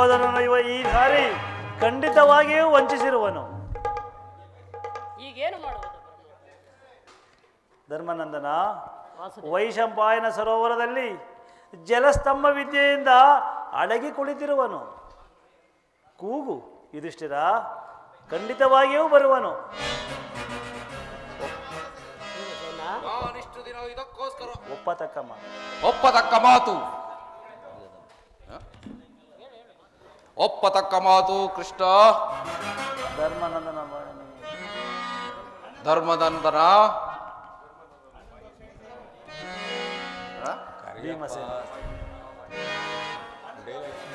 ದುರ್ಯೋಧನನು ಇವ ಈ ಸಾರಿ ಖಂಡಿತವಾಗಿಯೂ ವಂಚಿಸಿರುವನು. ಈಗೇನು ಮಾಡುವುದು ಧರ್ಮನಂದನ ವೈಶಂಪಾಯನ ಸರೋವರದಲ್ಲಿ ಜಲಸ್ತಂಭ ವಿದ್ಯೆಯಿಂದ ಅಡಗಿ ಕುಳಿತಿರುವನು. ಕೂಗು ಯುಧಿಷ್ಠಿರ ಖಂಡಿತವಾಗಿಯೂ ಬರುವನು. ಭೀಮಸೇನ ದಿನ ಇದಕ್ಕೋಸ್ಕರ ಒಪ್ಪತಕ್ಕ ಮಾತು. ಒಪ್ಪತಕ್ಕ ಮಾತು. ಒಪ್ಪತಕ್ಕ ಮಾತು ಕೃಷ್ಣ. ಧರ್ಮನಂದನ ಧರ್ಮನಂದನ? ಭೀಮಸೇನ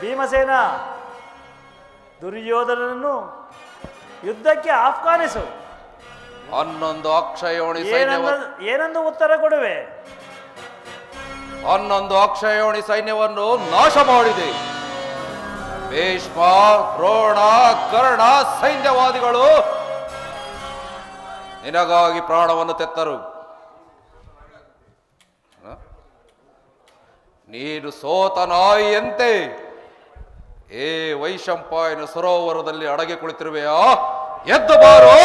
ಭೀಮಸೇನ ದುರ್ಯೋಧನನನ್ನು ಯುದ್ಧಕ್ಕೆ ಆಹ್ವಾನಿಸು ಹನ್ನೊಂದು ಅಕ್ಷಯೋಣಿ ಏನಂದು ಉತ್ತರ ಕೊಡುವೆ? ಹನ್ನೊಂದು ಅಕ್ಷಯೋಣಿ ಸೈನ್ಯವನ್ನು ನಾಶ ಮಾಡಿದೆ. ಭೀಷ್ಮ ದ್ರೋಣ ಕರ್ಣ ಸೈನ್ಯವಾದಿಗಳು, ನಿನಗಾಗಿ ಪ್ರಾಣವನ್ನು ತೆತ್ತರು? ನೀನು ಸೋತ ನಾಯಿಯಂತೆ ಏ ವೈಶಂಪಾಯನ ಸರೋವರದಲ್ಲಿ ಅಡಗಿ ಕುಳಿತಿರುವೆಯಾ? ಎದ್ದು ಬಾರೋ!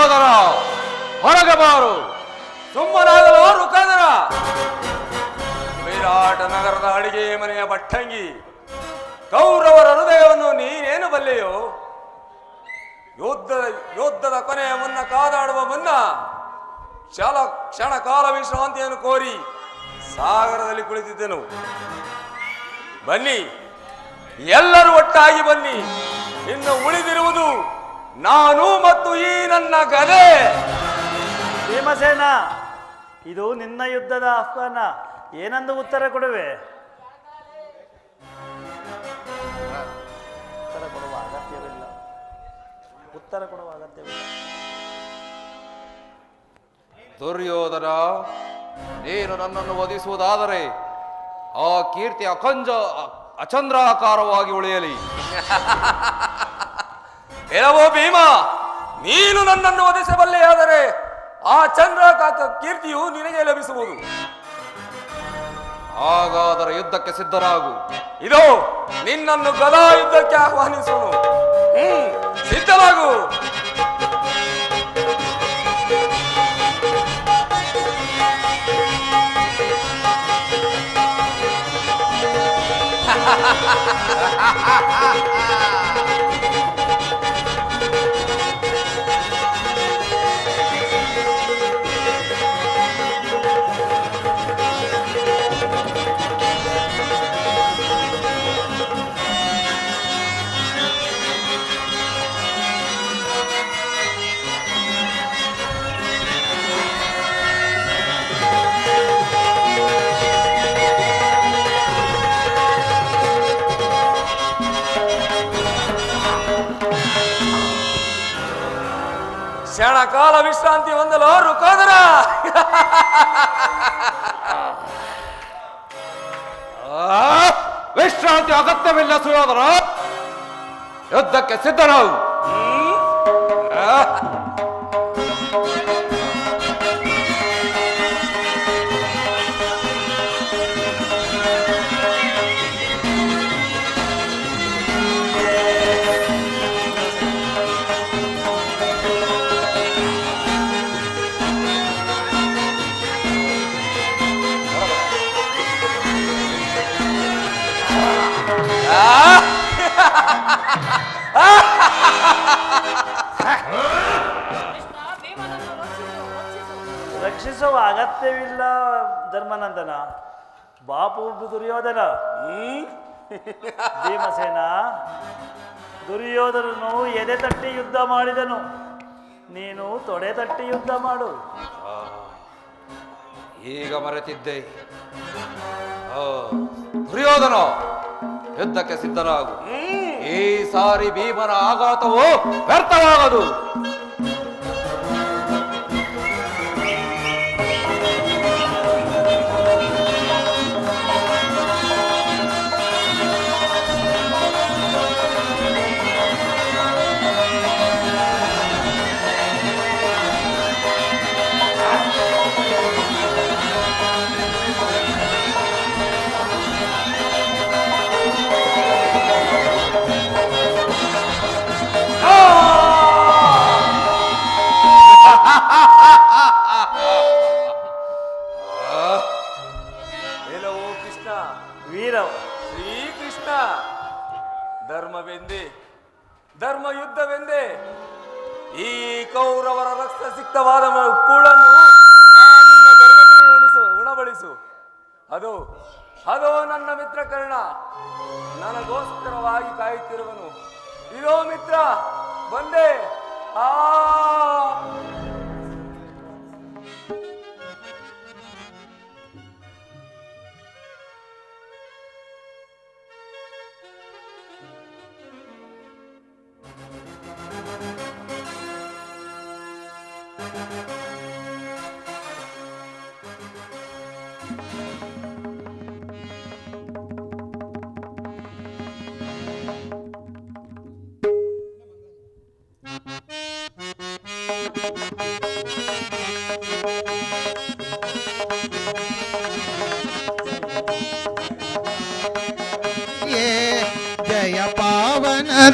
ದುರ್ಯೋಧನ ಹೊರಗೆ ಬಾರು. ಸುಮ್ಮನಾಗಲು ವಿರಾಟ ನಗರದ ಅಡಿಗೆ ಮನೆಯ ಬಟ್ಟಂಗಿ ಕೌರವರ ಹೃದಯವನ್ನು ನೀನೇನು ಬಲ್ಲೆಯೋ? ಯುದ್ಧ ಯುದ್ಧದ ಕೊನೆಯ ಮುನ್ನ ಕಾದಾಡುವ ಮುನ್ನ ಕ್ಷಣ ಕ್ಷಣ ಕಾಲ ವಿಶ್ರಾಂತಿಯನ್ನು ಕೋರಿ ಸಾಗರದಲ್ಲಿ ಕುಳಿತಿದ್ದೆನು. ಬನ್ನಿ, ಎಲ್ಲರೂ ಒಟ್ಟಾಗಿ ಬನ್ನಿ. ಇನ್ನು ಉಳಿದಿರುವುದು ನಾನು ಮತ್ತು ಈ ನನ್ನ ಗದೆ. ಭೀಮಸೇನ ಇದು ನಿನ್ನ ಯುದ್ಧದ ಆಹ್ವಾನ. ಏನಂದು ಉತ್ತರ ಕೊಡುವೆ? ಉತ್ತರ ಕೊಡುವ ಅಗತ್ಯವಿಲ್ಲ. ಉತ್ತರ ಕೊಡುವ ಅಗತ್ಯವಿಲ್ಲ. ದುರ್ಯೋಧನ ನೀನು ನನ್ನನ್ನು ವಧಿಸುವುದಾದರೆ ಆ ಕೀರ್ತಿ ಅಖಂಜ ಅ- ಅಚಂದ್ರಾಕಾರವಾಗಿ ಉಳಿಯಲಿ. ಎಲವೋ ಭೀಮ ನೀನು ನನ್ನನ್ನು ವಧಿಸಬಲ್ಲೆಯಾದರೆ ಆ ಚಂದ್ರಕಾಕ ಕೀರ್ತಿಯು ನಿನಗೆ ಲಭಿಸುವುದು. ಹಾಗಾದರೆ ಯುದ್ಧಕ್ಕೆ ಸಿದ್ಧರಾಗು. ಇದು ನಿನ್ನನ್ನು ಗದಾ ಯುದ್ಧಕ್ಕೆ ಆಹ್ವಾನಿಸುವನು. ಹ್ಮ್ ಸಿದ್ಧರಾಗು ಕ್ಷಣ ಕಾಲ ವಿಶ್ರಾಂತಿ ಹೊಂದಲು ಅವರು ಕೋದರ. ವಿಶ್ರಾಂತಿ ಅಗತ್ಯವಿಲ್ಲ ಸುಯೋಧನ. ಯುದ್ಧಕ್ಕೆ ಸಿದ್ಧರಾಗು ರಕ್ಷಿಸು ರಕ್ಷಿಸುವ ಅಗತ್ಯವಿಲ್ಲ ಧರ್ಮನಂದನ. ಬಾಪು ದುರ್ಯೋಧನ. ಭೀಮಸೇನ ದುರ್ಯೋಧನನು ಎದೆ ತಟ್ಟಿ ಯುದ್ಧ ಮಾಡಿದನು. ನೀನು ತೊಡೆ ತಟ್ಟಿ ಯುದ್ಧ ಮಾಡು. ಈಗ ಮರೆತಿದ್ದೆ. ದುರ್ಯೋಧನ ಯುದ್ಧಕ್ಕೆ ಸಿದ್ಧನಾಗು. ಈ ಸಾರಿ ಭೀಮನ ಆಘಾತವು ವ್ಯರ್ಥವಾಗದು. ಧರ್ಮವೆಂದೇ ಧರ್ಮ ಯುದ್ಧವೆಂದೇ ಈ ಕೌರವರ ರಕ್ತ ಸಿಕ್ತವಾದ ಕೂಳನ್ನು ಉಣಿಸು, ಉಣಬಳಿಸು. ಅದು ಅದು ನನ್ನ ಮಿತ್ರ ಕರ್ಣ, ನನಗೋಸ್ಕರವಾಗಿ ಕಾಯುತ್ತಿರುವನು. ಇದೋ ಮಿತ್ರ, ಬಂದೆ. ಆ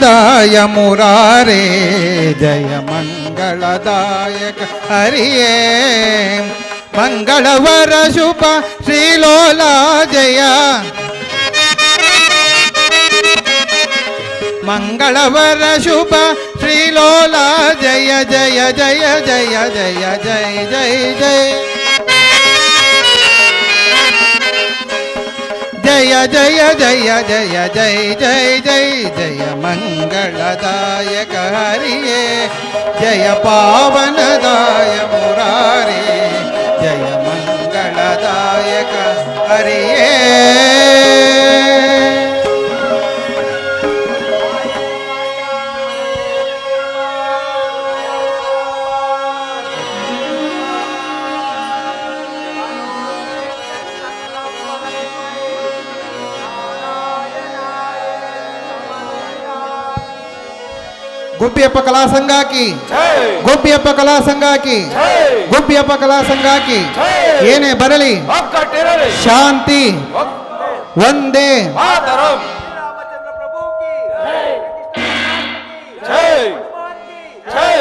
ದಾಯ ಮುರಾರೇ ಜಯ ಮಂಗಳದಾಯಕ ಹರಿಯೇ मङ्गलदायक हरिये मङ्गलवर शुभ श्रीलोला जय मङ्गलवर शुभ श्रीलोला जय जय जय जय जय जय जय जय जय जय जय जय जय जय जय जय मङ्गलदायक हरिये जय पावनदाय मुरारे जय मङ्गलदायक हरिये ಗುಬ್ಬಿಯಪ್ಪ ಕಲಾ ಸಂಘಾಕಿ ಗುಬ್ಬಿಯಪ್ಪ ಕಲಾ ಸಂಘಾಕಿ ಗುಬ್ಬಿಯಪ್ಪ ಕಲಾ ಸಂಘಾಕಿ ಏನೇ ಬರಲಿ ಒಗ್ಗಟ್ಟಿರಲಿ ಶಾಂತಿ ಒಂದೇ ಮಾತರಂ ಜೈ ಜೈ